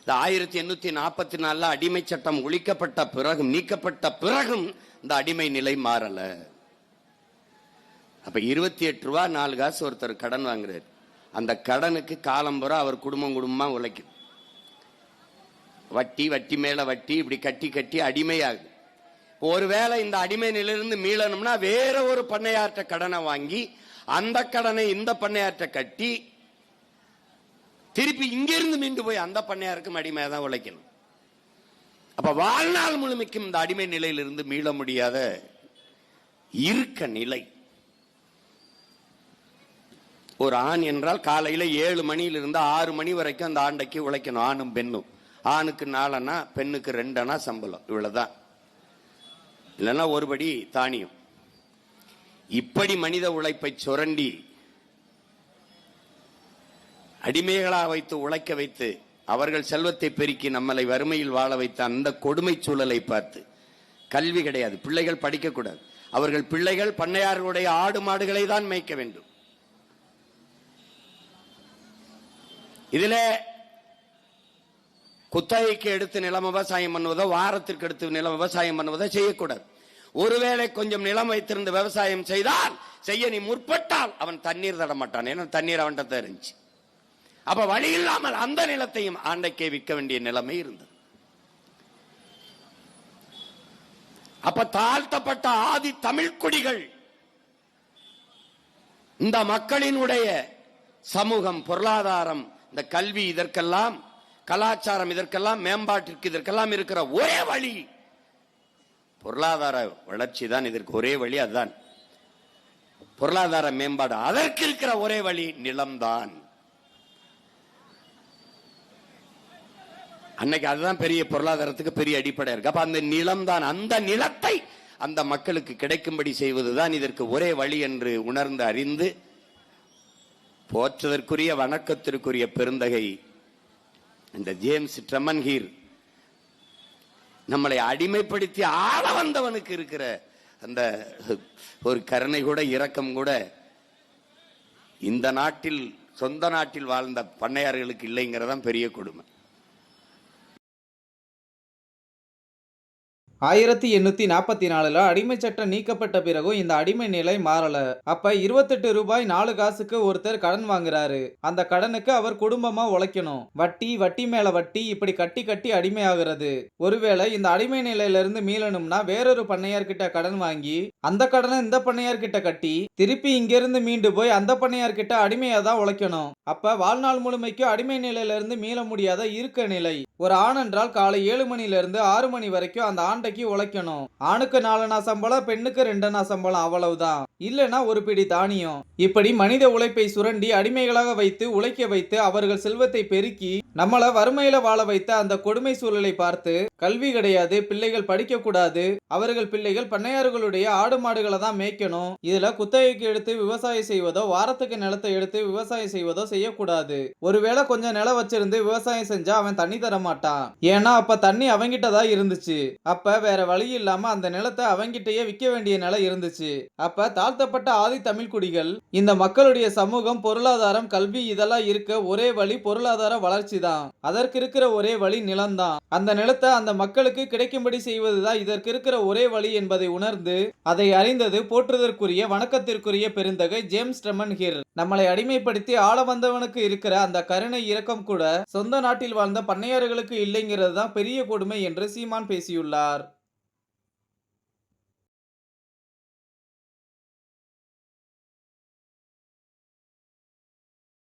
இந்த ஆயிரத்தி எண்ணூத்தி நாற்பத்தி நாலுல அடிமை சட்டம் ஒழிக்கப்பட்ட பிறகும் நீக்கப்பட்ட பிறகும் இந்த அடிமை நிலை மாறல. அப்ப இருபத்தி எட்டு ரூபா நாலு காசு ஒருத்தர் கடன் வாங்குறாரு. அந்த கடனுக்கு காலம்புற அவர் குடும்பம் குடும்பமா உழைக்கும். வட்டி வட்டி மேல வட்டி இப்படி கட்டி கட்டி அடிமையாகுது. ஒருவேளை இந்த அடிமை நிலையிலிருந்து மீளணும்னா வேற ஒரு பண்ணையாற்ற கடனை வாங்கி அந்த கடனை இந்த பண்ணையாற்ற கட்டி திருப்பி இங்கிருந்து மீண்டு போய் அந்த பண்ணையாருக்கும் அடிமையா தான் உழைக்கணும். அப்ப வாழ்நாள் முழுமைக்கும் இந்த அடிமை நிலையிலிருந்து மீள முடியாத இருக்க நிலை. ஒரு ஆண் என்றால் காலையில் ஏழு மணியிலிருந்து ஆறு மணி வரைக்கும் அந்த ஆண்டைக்கு உழைக்கணும். ஆணும் பெண்ணும். ஆணுக்கு நாலனா பெண்ணுக்கு ரெண்டனா சம்பளம். இவ்வளவுதான். இல்லைன்னா ஒருபடி தானியம். இப்படி மனித உழைப்பை சுரண்டி அடிமைகளாக வைத்து உழைக்க வைத்து அவர்கள் செல்வத்தை பெருக்கி நம்மளை வறுமையில் வாழ வைத்த அந்த கொடுமை சூழலை பார்த்து. கல்வி கிடையாது பிள்ளைகள் படிக்கக்கூடாது. அவர்கள் பிள்ளைகள் பண்ணையார்களுடைய ஆடு மாடுகளை தான் மேய்க்க வேண்டும். இதுல குத்தகைக்கு எடுத்து நிலம் விவசாயம் பண்ணுவதோ வாரத்திற்கு எடுத்து நிலம் விவசாயம் பண்ணுவதோ செய்யக்கூடாது. ஒருவேளை கொஞ்சம் நிலம் வைத்திருந்து விவசாயம் செய்தால் செய்ய நீ முற்பட்டால் அவன் தண்ணீர் தட மாட்டான் ஏன்னா தண்ணீர் அவன்கிட்ட இருந்துச்சு. அப்ப வழி இல்லாமல் அந்த நிலத்தையும் ஆண்டைக்கே விற்க வேண்டிய நிலைமை இருந்தது. அப்ப தாழ்த்தப்பட்ட ஆதி தமிழ் குடிகள் இந்த மக்களினுடைய சமூகம் பொருளாதாரம் இந்த கல்வி இதற்கெல்லாம் கலாச்சாரம் இதற்கெல்லாம் மேம்பாட்டிற்கு இதற்கெல்லாம் இருக்கிற ஒரே வழி பொருளாதார வளர்ச்சி தான் இதற்கு ஒரே வழி அதுதான். பொருளாதார மேம்பாடு அதற்கு இருக்கிற ஒரே வழி நிலம்தான். அன்னைக்கு அதுதான் பெரிய பொருளாதாரத்துக்கு பெரிய அடிப்படை இருக்கு. அப்ப அந்த நிலம் தான் அந்த நிலத்தை அந்த மக்களுக்கு கிடைக்கும்படி செய்வதுதான் இதற்கு ஒரே வழி என்று உணர்ந்து அறிந்து போற்றுதற்குரிய வணக்கத்திற்குரிய பெருந்தகை இந்த ஜேம்ஸ் ட்ரமன்ஹீர் நம்மளை அடிமைப்படுத்தி ஆள வந்தவனுக்கு இருக்கிற அந்த ஒரு கருணை கூட இரக்கம் கூட இந்த நாட்டில் சொந்த நாட்டில் வாழ்ந்த பண்ணையார்களுக்கு இல்லைங்கிறதான் பெரிய கொடுமை. ஆயிரத்தி எண்ணூத்தி நாற்பத்தி நாலுல அடிமை சட்டம் நீக்கப்பட்ட பிறகும் இந்த அடிமை நிலை மாறல. அப்ப இருபத்தெட்டு ரூபாய் நாலு காசுக்கு ஒருத்தர் கடன் வாங்குறாரு. அந்த கடனுக்கு அவர் குடும்பமா உழைக்கணும். வட்டி வட்டி மேல வட்டி இப்படி கட்டி கட்டி அடிமை ஆகுறது ஒருவேளை இந்த அடிமை நிலையில இருந்து மீளணும்னா வேறொரு பண்ணையார் கிட்ட கடன் வாங்கி அந்த கடனை இந்த பண்ணையார் கிட்ட கட்டி திருப்பி இங்கிருந்து மீண்டு போய் அந்த பண்ணையார் கிட்ட அடிமையா தான் உழைக்கணும். அப்ப வாழ்நாள் முழுமைக்கும் அடிமை நிலையில இருந்து மீள முடியாத இருக்க நிலை. ஒரு ஆண் என்றால் காலை ஏழு மணில இருந்து ஆறு மணி வரைக்கும் அந்த ஆண்டைக்கு உழைக்கணும். ஆணுக்கு நாலனா சம்பளம் பெண்ணுக்கு ரெண்டனா சம்பளம் அவ்வளவுதான். இல்லனா ஒரு பிடி தானியம். இப்படி மனித உழைப்பை சுரண்டி அடிமைகளாக வைத்து உழைக்க வைத்து அவர்கள் செல்வத்தை பெருக்கி நம்மள வறுமையில வாழ வைத்த அந்த கொடுமை சூழலை பார்த்து கல்வி கிடையாது பிள்ளைகள் படிக்க கூடாது அவர்கள் பிள்ளைகள் பண்ணையார்களுடைய ஆடு மாடுகளை தான் மேய்க்கணும் இதுல குத்தகைக்கு எடுத்து விவசாயம் செய்வதோ வாரத்துக்கு நிலத்தை எடுத்து விவசாயம் செய்வதோ செய்யக்கூடாது. ஒருவேளை கொஞ்சம் நிலம் வச்சிருந்து விவசாயம் செஞ்சா அவன் தண்ணி தர மாட்டான். ஏன்னா அப்ப தண்ணி அவங்கிட்ட தான் இருந்துச்சு. அப்ப வேற வழி இல்லாம அந்த நிலத்தை அவங்கிட்டயே விற்க வேண்டிய நிலம் இருந்துச்சு. அப்ப தாழ்த்தப்பட்ட ஆதி தமிழ் குடிகள் இந்த மக்களுடைய சமூகம் பொருளாதாரம் கல்வி இதெல்லாம் இருக்க ஒரே வழி பொருளாதார வளர்ச்சி தான் அதற்கு இருக்கிற ஒரே வழி நிலம்தான். அந்த நிலத்தை அந்த மக்களுக்கு கிடைக்கும்படி செய்வதுதான் இதற்கு இருக்கிற ஒரே வழி என்பதை உணர்ந்து அதை அறிந்தது போற்றுதற்குரிய வணக்கத்திற்குரிய பெருந்தகை ஜேம்ஸ் ட்ரமன் ஹிர். நம்மளை அடிமைப்படுத்தி ஆள வந்தவனுக்கு இருக்கிற அந்த கருணை இரக்கம் கூட சொந்த நாட்டில் வாழ்ந்த பண்ணையாறுகளுக்கு இல்லைங்கிறது தான் பெரிய கொடுமை என்று சீமான் பேசியுள்ளார்.